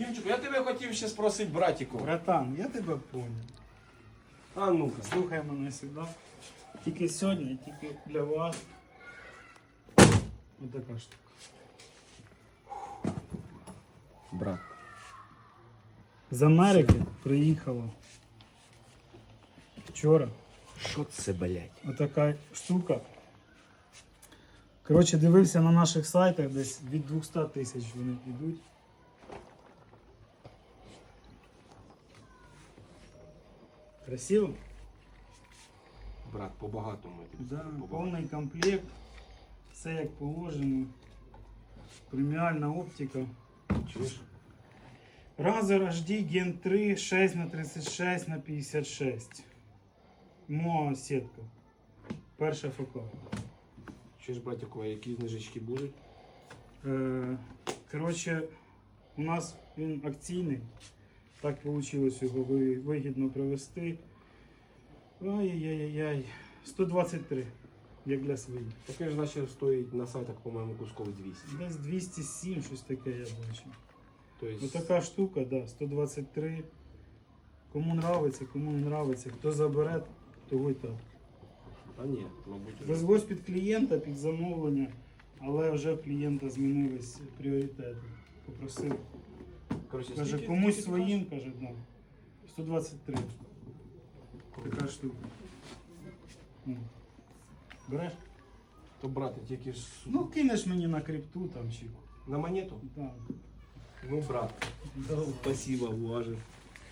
Дімчику, я тебе хотів ще спросити, братіку. Братан, я тебе понял. А ну-ка. Слухай мене сюди. Тільки сьогодні, тільки для вас. Ось така штука. Брат. З Америки приїхала. Вчора. Що це, блядь? Отака штука. Коротше, дивився на наших сайтах, десь від 200 тисяч вони йдуть. Красиво? Брат, по-багатому. Да, по-багатому. повний комплект. Все як положено. Преміальна оптика. Чуєш? Razer HD Gen 3 6 на 36 на 56. Моа сітка. Перша ФК. Чуєш, братіку, а які знижечки будуть? Е, коротше, у нас він акційний. Так вийшло його вигідно провести. Ай-яй-яй-яй. 123, як для своїх. Таке ж наче стоїть на сайтах, по-моєму, кусковий 200. Десь 207, щось таке я бачу. Тобто, Ось така штука, да, 123. Кому нравиться, кому не нравиться. Хто забере, того й так. а ні, мабуть. Везлось під клієнта, під замовлення, але вже в клієнта змінились пріоритети. Попросив. Коротше, Каже, скільки- комусь скільки ти своїм, каже, ну, 123. Така штука. Ну. Береш? То брати, тільки ж Ну, кинеш мені на крипту там чи. на монету? Да. Ну, брат. Да. Спасибо, уважив.